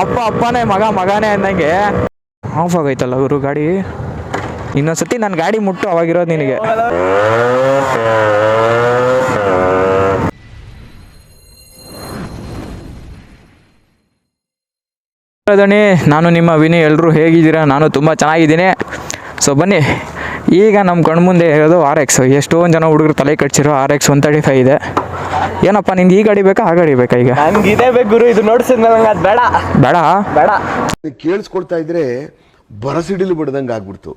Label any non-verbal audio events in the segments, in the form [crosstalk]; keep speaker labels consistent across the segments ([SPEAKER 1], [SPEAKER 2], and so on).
[SPEAKER 1] ಅಪ್ಪ, ಅಪ್ಪನೇ, ಮಗ, ಮಗನೇ ಅಂದಂಗೆ. ಆಫ್ ಆಗೈತಲ್ಲ ಗುರು, ಗಾಡಿ. ಇನ್ನೊಂದ್ಸತಿ ನನ್ನ ಗಾಡಿ ಮುಟ್ಟು, ಅವಾಗಿರೋದು ನಿನಗೆ. ನಾನು ನಿಮ್ಮ ವಿನಿ ಎಲ್ಲರೂ ಹೇಗಿದ್ದೀರಾ? ನಾನು ತುಂಬ ಚೆನ್ನಾಗಿದ್ದೀನಿ. ಸೊ ಬನ್ನಿ. ಈಗ ನಮ್ಮ ಕಣ್ಮುಂದೆ ಇರೋದು ಆರ್ ಎಕ್ಸ್ ಎಷ್ಟೊಂದು ಜನ ಹುಡುಗರು ತಲೆ ಕಟ್ಸಿರೋ R X one thirty five ಇದೆ. ಏನಪ್ಪ ನಿಂಗೆ ಈ ಗಾಡಿ ಬೇಕಾ ಆ ಗಾಡಿ ಬೇಕಾ ಈಗ?
[SPEAKER 2] ನನ್ಗೆ ಇದೇ ಬೇಕು ಗುರು ಇದು ನೋಡ್ಸಿದ್ಮೇಲೆ ನಂಗೆ ಅದು ಬೇಡ.
[SPEAKER 1] ಬೇಡ?
[SPEAKER 2] ಬೇಡ.
[SPEAKER 3] ಕೇಳಿಸ್ಕೊಳ್ತಾ ಇದ್ರೆ ಬರಸಿಡಿಲು ಬಿಡ್ದಂಗೆ ಆಗ್ಬಿಡ್ತು.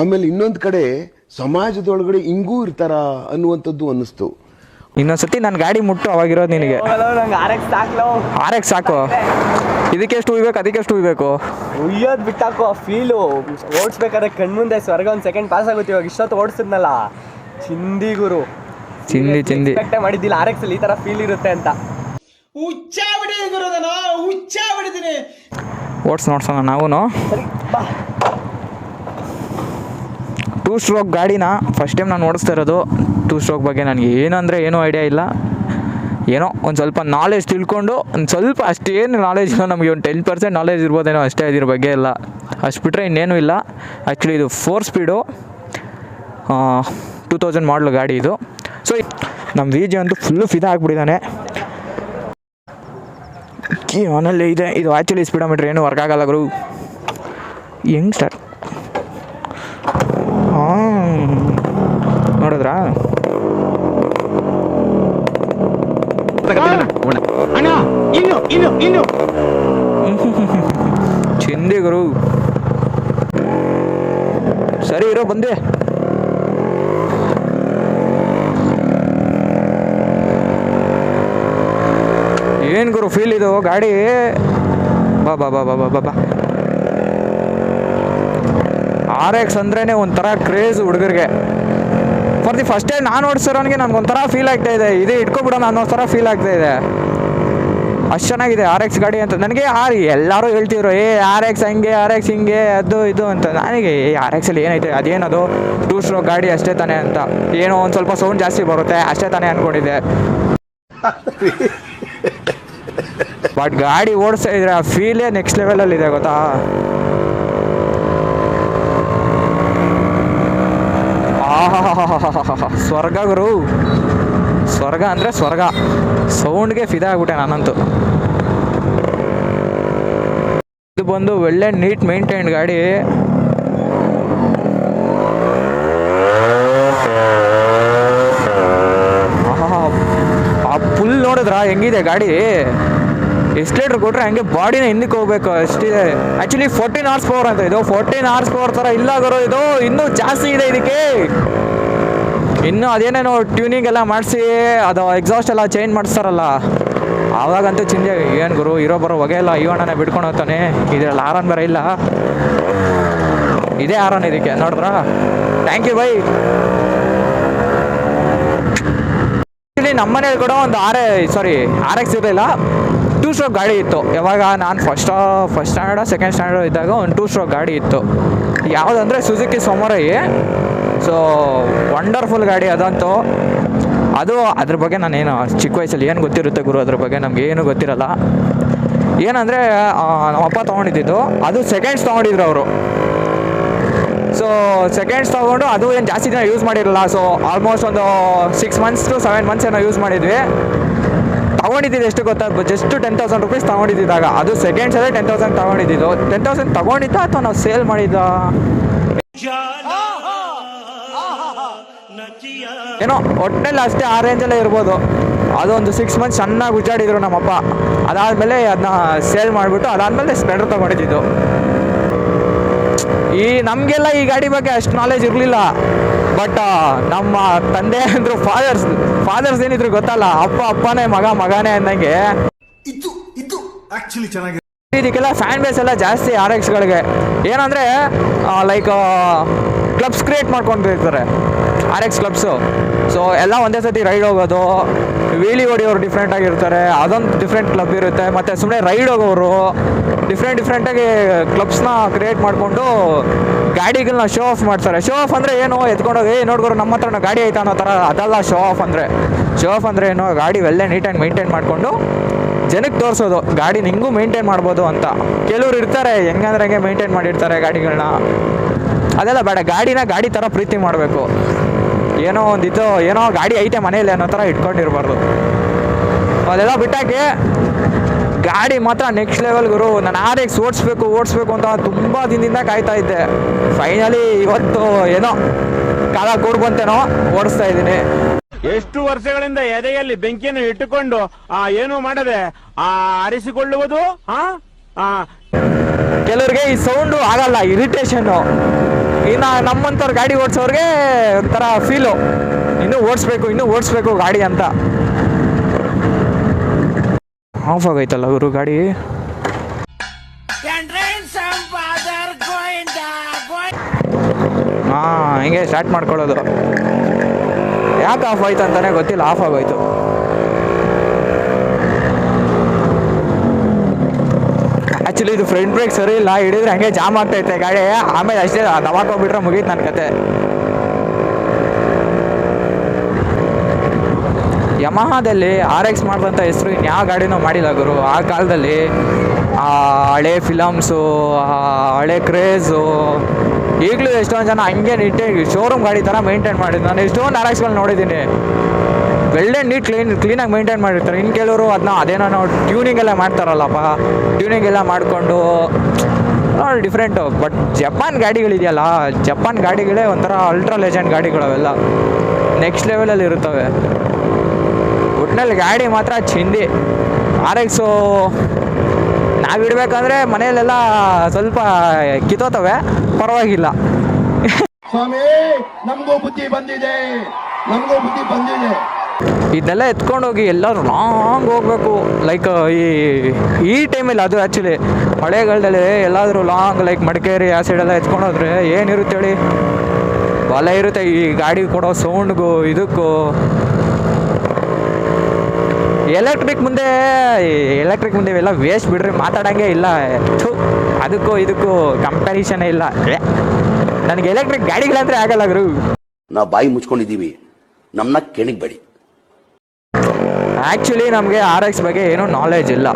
[SPEAKER 3] ಆಮೇಲೆ ಇನ್ನೊಂದು ಕಡೆ ಸಮಾಜದೊಳಗಡೆ ಹಿಂಗೂ ಇರ್ತಾರ ಅನ್ನುವಂಥದ್ದು ಅನ್ನಿಸ್ತು.
[SPEAKER 1] ಇನ್ನೊಂದ್ಸತಿ ನನ್ನ ಗಾಡಿ ಮುಟ್ಟು ಅವಾಗಿರೋದು ನಿನಗೆ.
[SPEAKER 2] ನಂಗೆ ಆರ್ ಎಕ್ಸ್
[SPEAKER 1] ಆರ್ ಎಕ್ಸ್ ಸಾಕು. ಇದಕ್ಕೆ ಎಷ್ಟು ಉಯ್ಬೇಕು? ಅದಕ್ಕೆ ಎಷ್ಟು ಉಯ್ಬೇಕು?
[SPEAKER 2] ಉಯ್ಯೋದ್ ಬಿಟ್ಟಾಕೋ ಆ ಫೀಲು ಓಡಿಸ್ಬೇಕಾದ್ರೆ ಕಣ್ಮುಂದೆ ಸ್ವರ್ಗ ಒಂದು ಸೆಕೆಂಡ್ ಪಾಸ್ ಆಗುತ್ತೆ ಇವಾಗ. ಇಷ್ಟೊತ್ತು ಓಡಿಸಿದ್ನಲ್ಲ. ಚಿಂದಿ ಗುರು.
[SPEAKER 1] ಚಿಂದಿ, ಚಿಂದಿ.
[SPEAKER 2] ಎಕ್ಸ್ಪೆಕ್ಟೇ ಮಾಡಿದ್ದಿಲ್ಲ ಆರ್ ಎಕ್ಸ್ ಈ ತರ ಫೀಲ್ ಇರುತ್ತೆ ಅಂತ.
[SPEAKER 4] ಹುಚ್ಚ ಬಿಡಿದೀನಿ ಗುರುದನ ಹುಚ್ಚ ಬಿಡಿದೀನಿ
[SPEAKER 1] ಓಡಿಸ್ ನೋಡ್ಸೋಣ ನಾವು ಟೂ ಸ್ಟ್ರೋಕ್ ಗಾಡಿನ ಫಸ್ಟ್ ಟೈಮ್ ನಾನು ಓಡಿಸ್ತಾ ಇರೋದು ಟೂ ಸ್ಟ್ರೋಕ್ ಬಗ್ಗೆ ನನಗೆ ಏನಂದ್ರೆ ಏನೂ ಐಡಿಯಾ ಇಲ್ಲ. ಏನೋ ಒಂದು ಸ್ವಲ್ಪ ನಾಲೆಜ್ ತಿಳ್ಕೊಂಡು, ಒಂದು ಸ್ವಲ್ಪ ಅಷ್ಟೇನು ನಾಲೆಜ್ ಇಲ್ಲ, ನಮಗೆ ಒಂದು ಟೆನ್ ಪರ್ಸೆಂಟ್ ನಾಲೆಜ್ ಇರ್ಬೋದೇನೋ ಅಷ್ಟೇ ಇದ್ರ ಬಗ್ಗೆ ಎಲ್ಲ. ಅಷ್ಟು ಬಿಟ್ಟರೆ ಇನ್ನೇನೂ ಇಲ್ಲ. ಆ್ಯಕ್ಚುಲಿ ಇದು ಫೋರ್ ಸ್ಪೀಡು ಟೂ ತೌಸಂಡ್ ಮಾಡಲು ಗಾಡಿ ಇದು. ಸೊ ನಮ್ಮ ವಿ ಜಿ ಅಂತೂ ಫುಲ್ಲು ಫಿದಾ ಆಗಿಬಿಟ್ಟಿದ್ದಾನೆ ಕೀ ಆನಲ್ಲಿ ಇದೆ. ಇದು ಆ್ಯಕ್ಚುಲಿ ಸ್ಪೀಡೋಮೀಟ್ರ್ ಏನು ವರ್ಕ್ ಆಗಲ್ಲ ಗುರು. ಹೆಂಗ್ ಸ್ಟಾರ್ಟ್ ಹಾಂ ನೋಡಿದ್ರಾ? ಚಿಂದಿ ಗುರು. ಸರಿ ಇರೋ, ಬಂದೆ. ಏನು ಗುರು ಫೀಲ್ ಇದು? ಗಾಡಿ? ಬಾ ಬಾ ಬಾ ಬಾ ಬಾ ಬಾ ಬಾ. ಆರ್ ಎಕ್ಸ್ ಅಂದ್ರೇ ಒಂಥರ ಕ್ರೇಜ್ ಹುಡುಗರಿಗೆ. ಫಾರ್ ದಿ ಫಸ್ಟ್ ಟೈಮ್ ನಾನು ಓಡಿಸಿರೋನಿಗೆ ನನಗೆ ಒಂಥರ ಫೀಲ್ ಆಗ್ತಾ ಇದೆ. ಇದೇ ಇಟ್ಕೊಬಿಡೋಣ ಅನ್ನೋ ಥರ ಫೀಲ್ ಆಗ್ತಾ ಇದೆ. ಅಷ್ಟು ಚೆನ್ನಾಗಿದೆ. ಆರ್ ಎಕ್ಸ್ ಗಾಡಿ ಅಂತ. ನನಗೆ ಆರ್ ಎಲ್ಲರೂ ಹೇಳ್ತಿದ್ರು ಏ ಆರ್ ಎಕ್ಸ್ ಹಂಗೆ ಆರ್ ಎಕ್ಸ್ ಹಿಂಗೆ ಅದು ಇದು ಅಂತ. ನನಗೆ ಏ ಆರ್ ಎಕ್ಸಲ್ಲಿ ಏನೈತೆ? ಅದೇನದು? ಟೂ ಸ್ಟ್ರೋಕ್ ಗಾಡಿ ಅಷ್ಟೇ ತಾನೇ ಅಂತ. ಏನೋ ಒಂದು ಸ್ವಲ್ಪ ಸೌಂಡ್ ಜಾಸ್ತಿ ಬರುತ್ತೆ. ಅಷ್ಟೇ ತಾನೇ ಅಂದ್ಕೊಂಡಿದ್ದೆ ಬಟ್ [laughs] ಗಾಡಿ ಓಡಿಸ್ತಾ ಇದ್ರೆ ಆ ಫೀಲೇ ನೆಕ್ಸ್ಟ್ ಲೆವೆಲಲ್ಲಿದೆ ಗೊತ್ತಾ? ಸ್ವರ್ಗ ಗುರು. ಸ್ವರ್ಗ ಅಂದರೆ ಸ್ವರ್ಗ. ಸೌಂಡ್ಗೆ ಫಿದಾ ಆಗ್ಬಿಟ್ಟೆ ನಾನಂತೂ. ಇದು ಬಂದು ಒಳ್ಳೆ ನೀಟ್ ಮೇಂಟೈನ್ಡ್ ಗಾಡಿ. ಆ ಫುಲ್ ನೋಡಿದ್ರಾ? ಹೆಂಗಿದೆ ಗಾಡಿ? ಎಷ್ಟು ಲೀಟ್ರ್ ಕೊಟ್ರೆ ಹಂಗೆ ಬಾಡಿನ ಹಿಂದಕ್ಕೆ ಹೋಗ್ಬೇಕು ಅಷ್ಟಿದೆ ಆ್ಯಕ್ಚುಲಿ ಫೋರ್ಟೀನ್ ಅವರ್ಸ್ ಪವರ್ ಅಂತ. ಇದು ಫೋರ್ಟೀನ್ ಅವರ್ಸ್ ಪವರ್ ಥರ ಇಲ್ಲ ಗುರು. ಇದು ಇನ್ನೂ ಜಾಸ್ತಿ ಇದೆ ಇದಕ್ಕೆ. ಇನ್ನು ಅದೇನೇನೋ ಟ್ಯೂನಿಂಗ್ ಎಲ್ಲ ಮಾಡಿಸಿ, ಅದು ಎಕ್ಸಾಸ್ಟ್ ಎಲ್ಲ ಚೇಂಜ್ ಮಾಡಿಸ್ತಾರಲ್ಲ ಆವಾಗಂತೂ ಚಿಂದೆ ಏನು ಗುರು, ಇರೋ ಬರೋ ಹೊಗೆ ಎಲ್ಲ ಇವಣ್ಣನೇ ಬಿಡ್ಕೊಂಡು ಹೋಗ್ತಾನೆ, ಇದ್ರಲ್ಲಿ ಆರನ್ ಬೇರೆ ಇಲ್ಲ. ಇದೇ ಆರನ್ ಇದಕ್ಕೆ, ನೋಡಿದ್ರ? ಥ್ಯಾಂಕ್ ಯು ಬೈ ಆ್ಯಕ್ಚುಲಿ ನಮ್ಮ ಮನೇಲಿ ಕೂಡ ಒಂದು ಆರ್ ಸಾರಿ ಆರ್ ಎಕ್ಸ್ ಇರಲಿಲ್ಲ. ಟೂ ಸ್ಟ್ರೋಕ್ ಗಾಡಿ ಇತ್ತು. ಯಾವಾಗ ನಾನು first first standard second standard ಇದ್ದಾಗ ಒಂದು ಟೂ ಸ್ಟ್ರೋಕ್ ಗಾಡಿ ಇತ್ತು. ಯಾವುದಂದರೆ ಸುಜುಕಿ ಸೊಮರೈ ಸೊ ವಂಡರ್ಫುಲ್ ಗಾಡಿ ಅದಂತೂ. ಅದು ಅದ್ರ ಬಗ್ಗೆ ನಾನೇನು ಚಿಕ್ಕ ವಯಸ್ಸಲ್ಲಿ ಏನು ಗೊತ್ತಿರುತ್ತೆ ಗುರು ಅದ್ರ ಬಗ್ಗೆ ನಮ್ಗೆ ಏನು ಗೊತ್ತಿರಲ್ಲ. ಏನಂದರೆ ನಮ್ಮಪ್ಪ ತೊಗೊಂಡಿದ್ದು ಅದು ಸೆಕೆಂಡ್ಸ್ ತೊಗೊಂಡಿದ್ರು ಅವರು. ಸೊ ಸೆಕೆಂಡ್ಸ್ ತೊಗೊಂಡು ಅದು ಏನು ಜಾಸ್ತಿ ದಿನ ಯೂಸ್ ಮಾಡಿರಲಿಲ್ಲ ಸೊ ಆಲ್ಮೋಸ್ಟ್ ಒಂದು six months to seven months ಏನೋ ಯೂಸ್ ಮಾಡಿದ್ವಿ. ತೊಗೊಂಡಿದ್ದು ಎಷ್ಟು ಗೊತ್ತಾ? ಜಸ್ಟ್ ಟೆನ್ ತೌಸಂಡ್ ರುಪೀಸ್ ತೊಗೊಂಡಿದ್ದಾಗ ಅದು ಸೆಕೆಂಡ್ಸ್ ಅದೇ ಟೆನ್ ತೌಸಂಡ್ ತೊಗೊಂಡಿದ್ದು ಟೆನ್ ತೌಸಂಡ್ ತೊಗೊಂಡಿದ್ದ ಅಥವಾ ನಾವು ಸೇಲ್ ಮಾಡಿದ್ದ? ಏನೋ ಒಟ್ಟಿನಲ್ಲಿ ಅಷ್ಟೇ ಆ ರೇಂಜಲ್ಲೇ ಇರ್ಬೋದು. ಅದೊಂದು ಸಿಕ್ಸ್ ಮಂತ್ ಚೆನ್ನಾಗಿ ಉಜ್ಜಾಡಿದ್ರು ನಮ್ಮಪ್ಪ. ಅದಾದಮೇಲೆ ಅದನ್ನ ಸೇಲ್ ಮಾಡಿಬಿಟ್ಟು ಅದಾದಮೇಲೆ ಸ್ಪ್ಲೆಂಡರ್ ತೊಗೊಂಡಿದ್ದು. ಈ ನಮಗೆಲ್ಲ ಈ ಗಾಡಿ ಬಗ್ಗೆ ಅಷ್ಟು ನಾಲೆಜ್ ಇರಲಿಲ್ಲ. ಬಟ್ ನಮ್ಮ ತಂದೆ ಅಂದ್ರು ಫಾದರ್ಸ್ ಫಾದರ್ಸ್ ಏನಿದ್ರು ಗೊತ್ತಲ್ಲ? ಅಪ್ಪ ಅಪ್ಪನೇ ಮಗ ಮಗನೇ ಅಂದಂಗೆ.
[SPEAKER 4] ಇದು ಇದು ಆಕ್ಚುಲಿ ಚೆನ್ನಾಗಿ
[SPEAKER 1] ಇದಕ್ಕೆಲ್ಲ ಫ್ಯಾನ್ ಬೇಸ್ ಎಲ್ಲ ಜಾಸ್ತಿ ಆರ್ ಎಕ್ಸ್ಗಳಿಗೆ ಏನಂದರೆ ಲೈಕ್ ಕ್ಲಬ್ಸ್ ಕ್ರಿಯೇಟ್ ಮಾಡ್ಕೊಂಡಿರ್ತಾರೆ. ಆರ್ ಎಕ್ಸ್ ಕ್ಲಬ್ಸು ಸೊ ಎಲ್ಲ ಒಂದೇ ಸತಿ ರೈಡ್ ಹೋಗೋದು. ವೀಲಿ ಹೊಡಿಯೋರು ಡಿಫ್ರೆಂಟ್ ಆಗಿರ್ತಾರೆ. ಅದೊಂದು ಡಿಫ್ರೆಂಟ್ ಕ್ಲಬ್ ಇರುತ್ತೆ. ಮತ್ತು ಸುಮ್ಮನೆ ರೈಡ್ ಹೋಗೋರು ಡಿಫ್ರೆಂಟ್ ಡಿಫ್ರೆಂಟಾಗಿ ಕ್ಲಬ್ಸ್ನ ಕ್ರಿಯೇಟ್ ಮಾಡಿಕೊಂಡು ಗಾಡಿಗಳನ್ನ ಶೋ ಆಫ್ ಮಾಡ್ತಾರೆ. ಶೋ ಆಫ್ ಅಂದರೆ ಏನು? ಎತ್ಕೊಂಡೋಗಿ ನೋಡ್ಕೊರು ನಮ್ಮ ಹತ್ರನ ಗಾಡಿ ಐತೆ? ಅನ್ನೋ ಥರ ಅದೆಲ್ಲ ಶೋ ಆಫ್ ಅಂದರೆ. ಶೋ ಆಫ್ ಅಂದರೆ ಏನು? ಗಾಡಿ ಒಳ್ಳೆ ನೀಟಾಗಿ ಮೈಂಟೈನ್ ಮಾಡಿಕೊಂಡು ಜನಕ್ಕೆ ತೋರಿಸೋದು. ಗಾಡಿ ನಿಂಗೂ ಮೇಂಟೈನ್ ಮಾಡ್ಬೋದು ಅಂತ. ಕೆಲವ್ರು ಇರ್ತಾರೆ, ಹೆಂಗಂದ್ರೆ ಹಂಗೆ ಮೇಂಟೈನ್ ಮಾಡಿರ್ತಾರೆ ಗಾಡಿಗಳನ್ನ ಅದೆಲ್ಲ ಬೇಡ. ಗಾಡಿನ ಗಾಡಿ ಥರ ಪ್ರೀತಿ ಮಾಡಬೇಕು. ಏನೋ ಒಂದಿತ್ತು ಏನೋ ಗಾಡಿ ಐತೆ ಮನೇಲಿ ಅನ್ನೋ ಥರ ಇಟ್ಕೊಂಡಿರ್ಬಾರ್ದು. ಅದೆಲ್ಲ ಬಿಟ್ಟಾಕಿ ಗಾಡಿ ಮಾತ್ರ ನೆಕ್ಸ್ಟ್ ಲೆವೆಲ್ ಗುರು. ನಾನು ಆರ್ ಎಕ್ಸ್ ಓಡಿಸ್ಬೇಕು ಓಡಿಸ್ಬೇಕು ಅಂತ ತುಂಬ ದಿನದಿಂದ ಕಾಯ್ತಾ ಇದ್ದೆ. ಫೈನಲಿ ಇವತ್ತು ಏನೋ ಕಾಲ ಕೂಡ್ಬಂತೇನೋ ಓಡಿಸ್ತಾ ಇದ್ದೀನಿ.
[SPEAKER 5] ಎಷ್ಟು ವರ್ಷಗಳಿಂದ ಎದೆಯಲ್ಲಿ ಬೆಂಕಿಯನ್ನು ಇಟ್ಟುಕೊಂಡು ಆ ಏನು ಮಾಡದೆ ಆ ಆರಿಸಿಕೊಳ್ಳುವುದು
[SPEAKER 1] ಕೆಲವರಿಗೆ ಈ ಸೌಂಡು ಆಗಲ್ಲ ಇರಿಟೇಷನ್ನು ಇನ್ನು ನಮ್ಮಂಥವ್ರು ಗಾಡಿ ಓಡಿಸೋರಿಗೆ ಒಂಥರ ಫೀಲು ಇನ್ನೂ ಓಡಿಸ್ಬೇಕು ಇನ್ನೂ ಓಡಿಸ್ಬೇಕು ಗಾಡಿ ಅಂತ. ಆಫ್ ಆಗೈತಲ್ಲ ಇವರು ಗಾಡಿ? ಹಾಂ, ಹಿಂಗೆ ಸ್ಟಾರ್ಟ್ ಮಾಡ್ಕೊಳ್ಳೋದು. ಯಾಕೆ ಆಫ್ ಆಯ್ತು ಅಂತಾನೆ ಗೊತ್ತಿಲ್ಲ ಆಫ್ ಆಗೋಯ್ತು. ಆ್ಯಕ್ಚುಲಿ ಇದು ಫ್ರಂಟ್ ಬ್ರೇಕ್ ಸರಿ ಇಲ್ಲ, ಹಿಡಿದ್ರೆ ಹಂಗೆ ಜಾಮ್ ಆಗ್ತೈತೆ ಗಾಡಿ. ಆಮೇಲೆ ಅಷ್ಟೇ ದವಾಕೋಗ್ಬಿಟ್ರೆ ಮುಗೀತು ನನ್ನ ಕತೆ. ಯಮಹಾದಲ್ಲಿ ಆರ್ ಎಕ್ಸ್ ಮಾಡಿದಂಥ ಹೆಸರು ಇನ್ಯಾವ ಗಾಡಿನೂ ಮಾಡಿಲ್ಲ ಗುರು. ಆ ಕಾಲದಲ್ಲಿ, ಆ ಹಳೆ ಫಿಲಮ್ಸು ಹಳೆ ಕ್ರೇಜು ಈಗಲೂ ಎಷ್ಟೊಂದು ಜನ ಹಂಗೆ ನೀಟಾಗಿ ಶೋರೂಮ್ ಗಾಡಿ ಥರ ಮೇಂಟೈನ್ ಮಾಡಿದ್ದು ನಾನು ಎಷ್ಟೊಂದು ಆರ್ ಎಕ್ಸ್ಗಳು ನೋಡಿದ್ದೀನಿ ಒಳ್ಳೆ ನೀಟ್ ಕ್ಲೀನ್, ಕ್ಲೀನಾಗಿ ಮೇಂಟೈನ್ ಮಾಡಿರ್ತಾರೆ. ಇನ್ನು ಕೆಲವರು ಅದನ್ನ ಅದೇನೋ ಟ್ಯೂನಿಂಗ್ ಎಲ್ಲ ಮಾಡ್ತಾರಲ್ಲಪ್ಪ. ಟ್ಯೂನಿಂಗ್ ಎಲ್ಲ ಮಾಡಿಕೊಂಡು, ನೋಡಿ ಡಿಫ್ರೆಂಟು ಬಟ್ ಜಪಾನ್ ಗಾಡಿಗಳಿದೆಯಲ್ಲ ಜಪಾನ್ ಗಾಡಿಗಳೇ ಒಂಥರ ಅಲ್ಟ್ರಾ ಲೆಜೆಂಡ್ ಗಾಡಿಗಳು ಅವೆಲ್ಲ ನೆಕ್ಸ್ಟ್ ಲೆವೆಲಲ್ಲಿ ಇರುತ್ತವೆ. ಒಟ್ಟಿನಲ್ಲಿ ಗಾಡಿ ಮಾತ್ರ ಚಿಂದಿ. ಆರ್ ಎಕ್ಸು ನಾವು ಇಡಬೇಕಂದ್ರೆ ಮನೆಯಲ್ಲೆಲ್ಲ ಸ್ವಲ್ಪ ಕಿತ್ತೋತವೆ. ಪರವಾಗಿಲ್ಲ.
[SPEAKER 6] ಸ್ವಾಮಿ, ನಮಗೂ ಬುದ್ಧಿ ಬಂದಿದೆ. ನಮಗೂ ಬುದ್ಧಿ ಬಂದಿದೆ.
[SPEAKER 1] ಇದನ್ನೆಲ್ಲ ಎತ್ಕೊಂಡು ಹೋಗಿ ಎಲ್ಲರೂ ಲಾಂಗ್ ಹೋಗ್ಬೇಕು. ಲೈಕ್ ಈ ಈ ಟೈಮಲ್ಲಿ ಅದು ಆ್ಯಕ್ಚುಲಿ ಮಳೆಗಾಲದಲ್ಲಿ ಎಲ್ಲಾದರೂ ಲಾಂಗ್ ಲೈಕ್ ಮಡಿಕೇರಿ ಆ ಸೈಡೆಲ್ಲ ಎತ್ಕೊಂಡು ಹೋದರೆ ಏನಿರುತ್ತೆ ಹೇಳಿ? ಬಲ ಇರುತ್ತೆ, ಈ ಗಾಡಿ ಕೊಡೋ ಸೌಂಡ್ಗೂ ಇದಕ್ಕೂ. ಎಲೆಕ್ಟ್ರಿಕ್ ಮುಂದೆ ಎಲೆಕ್ಟ್ರಿಕ್ ಮುಂದೆ ಇವೆಲ್ಲ ವೇಸ್ಟ್ ಬಿಡ್ರಿ, ಮಾತಾಡೋಂಗೆ ಇಲ್ಲ. ಅದಕ್ಕೂ ಇದಕ್ಕೂ ಕಂಪ್ಯಾರಿಸನೇ ಇಲ್ಲ. ನನಗೆ ಎಲೆಕ್ಟ್ರಿಕ್ ಗಾಡಿಗಳಂದ್ರೆ ಆಗಲ್ಲ ಗುರು.
[SPEAKER 7] ನಾವು ಬಾಯಿ ಮುಚ್ಕೊಂಡಿದ್ದೀವಿ. ನಮ್ಮನ್ನ ಕೆಣಗಬೇಡಿ
[SPEAKER 1] ಆ್ಯಕ್ಚುಲಿ ನಮಗೆ ಆರ್ ಎಕ್ಸ್ ಬಗ್ಗೆ ಏನೂ ನಾಲೆಜ್ ಇಲ್ಲ.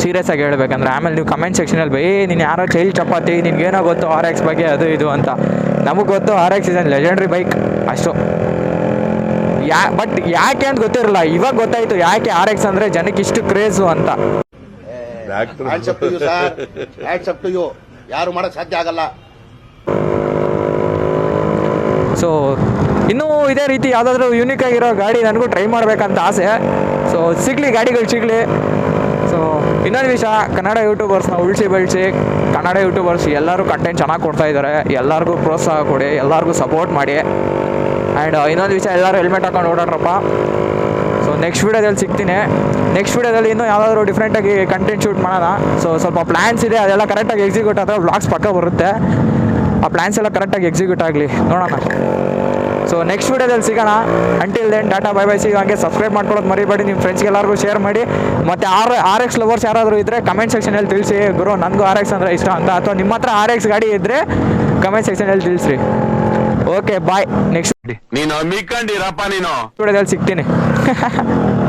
[SPEAKER 1] ಸೀರಿಯಸ್ ಆಗಿ ಹೇಳ್ಬೇಕಂದ್ರೆ ಆಮೇಲೆ ನೀವು ಕಮೆಂಟ್ ಸೆಕ್ಷನಲ್ಲಿ ಬೈ ನೀನು ಯಾರೋ ಚೈಲ್ಡ್ ಚಪಾತಿ ನಿನ್ಗೇನೋ ಗೊತ್ತು ಆರ್ ಎಕ್ಸ್ ಬಗ್ಗೆ ಅದು ಇದು ಅಂತ. ನಮಗೆ ಗೊತ್ತು R X is legendary bike ಅಷ್ಟು. ಯಾ ಬಟ್ ಯಾಕೆ ಅಂತ ಗೊತ್ತಿರಲ್ಲ ಇವಾಗ ಗೊತ್ತಾಯಿತು ಯಾಕೆ ಆರ್ ಎಕ್ಸ್ ಅಂದರೆ ಜನಕ್ಕೆ ಇಷ್ಟು ಕ್ರೇಜು ಅಂತ.
[SPEAKER 6] ಯಾರು ಸಾಧ್ಯ ಆಗಲ್ಲ.
[SPEAKER 1] ಸೊ ಇನ್ನೂ ಇದೇ ರೀತಿ ಯಾವುದಾದ್ರೂ ಯೂನಿಕ್ ಆಗಿರೋ ಗಾಡಿ ನನಗೂ ಟ್ರೈ ಮಾಡಬೇಕಂತ ಆಸೆ. ಸೊ ಸಿಗಲಿ ಗಾಡಿಗಳು ಸಿಗಲಿ. ಸೊ ಇನ್ನೊಂದು ವಿಷಯ, ಕನ್ನಡ ಯೂಟ್ಯೂಬರ್ಸ್ನ ಉಳಿಸಿ ಬೆಳೆಸಿ, ಕನ್ನಡ ಯೂಟ್ಯೂಬರ್ಸ್ ಎಲ್ಲರೂ ಕಂಟೆಂಟ್ ಚೆನ್ನಾಗಿ ಕೊಡ್ತಾ ಇದ್ದಾರೆ ಎಲ್ಲರಿಗೂ ಪ್ರೋತ್ಸಾಹ ಕೊಡಿ, ಎಲ್ಲರಿಗೂ ಸಪೋರ್ಟ್ ಮಾಡಿ. ಆ್ಯಂಡ್ ಇನ್ನೊಂದು ವಿಷಯ, ಎಲ್ಲರೂ ಹೆಲ್ಮೆಟ್ ಹಾಕೊಂಡು ಓಡಾಡ್ರಪ್ಪ. ಸೊ ನೆಕ್ಸ್ಟ್ ವೀಡಿಯೋದಲ್ಲಿ ಸಿಗ್ತೀನಿ. ನೆಕ್ಸ್ಟ್ ವೀಡಿಯೋದಲ್ಲಿ ಇನ್ನೂ ಯಾವುದಾದ್ರೂ ಡಿಫ್ರೆಂಟಾಗಿ ಕಂಟೆಂಟ್ ಶೂಟ್ ಮಾಡೋಣ. ಸೊ ಸ್ವಲ್ಪ ಪ್ಲ್ಯಾನ್ಸ್ ಇದೆ, ಅದೆಲ್ಲ ಕರೆಕ್ಟಾಗಿ ಎಕ್ಸಿಕ್ಯೂಟ್ ಆದರೆ ಬ್ಲಾಗ್ಸ್ ಪಕ್ಕ ಬರುತ್ತೆ. ಆ ಪ್ಲ್ಯಾನ್ಸ್ ಎಲ್ಲ ಕರೆಕ್ಟಾಗಿ ಎಕ್ಸಿಕ್ಯೂಟ್ ಆಗಲಿ. ನೋಡೋಣ. ಸೊ ನೆಕ್ಸ್ಟ್ ವೀಡಿಯೋದಲ್ಲಿ ಸಿಗೋಣ. Until then tata bye bye ಸಿಗೋ ಹಂಗೆ ಸಬ್ಸ್ಕ್ರೈಬ್ ಮಾಡ್ಕೊಳ್ಳೋದು ಮರಿಬೇಡಿ. ನಿಮ್ಮ ಫ್ರೆಂಡ್ಸ್ಗೆ ಎಲ್ಲರಿಗೂ ಶೇರ್ ಮಾಡಿ. ಮತ್ತು ಆರ್ ಆರ್ ಎಕ್ಸ್ ಲವರ್ಸ್ ಯಾರಾದರೂ ಇದ್ದರೆ ಕಮೆಂಟ್ ಸೆಕ್ಷನಲ್ಲಿ ತಿಳಿಸಿ. ಗುರು ನನಗೂ ಆರ್ ಎಕ್ಸ್ ಅಂದರೆ ಇಷ್ಟ ಅಂತ. ಅಥವಾ ನಿಮ್ಮ ಹತ್ರ ಆರ್ ಎಕ್ಸ್ ಗಾಡಿ ಇದ್ದರೆ ಕಮೆಂಟ್ ಸೆಕ್ಷನಲ್ಲಿ ತಿಳಿಸ್ರಿ. ಓಕೆ ಬಾಯ್ ನೆಕ್ಸ್ಟ್
[SPEAKER 5] ನೀನು ಮೀಕಂಡಿರಪ್ಪ ನೀನು.
[SPEAKER 1] ಸಿಗ್ತೀನಿ. [laughs]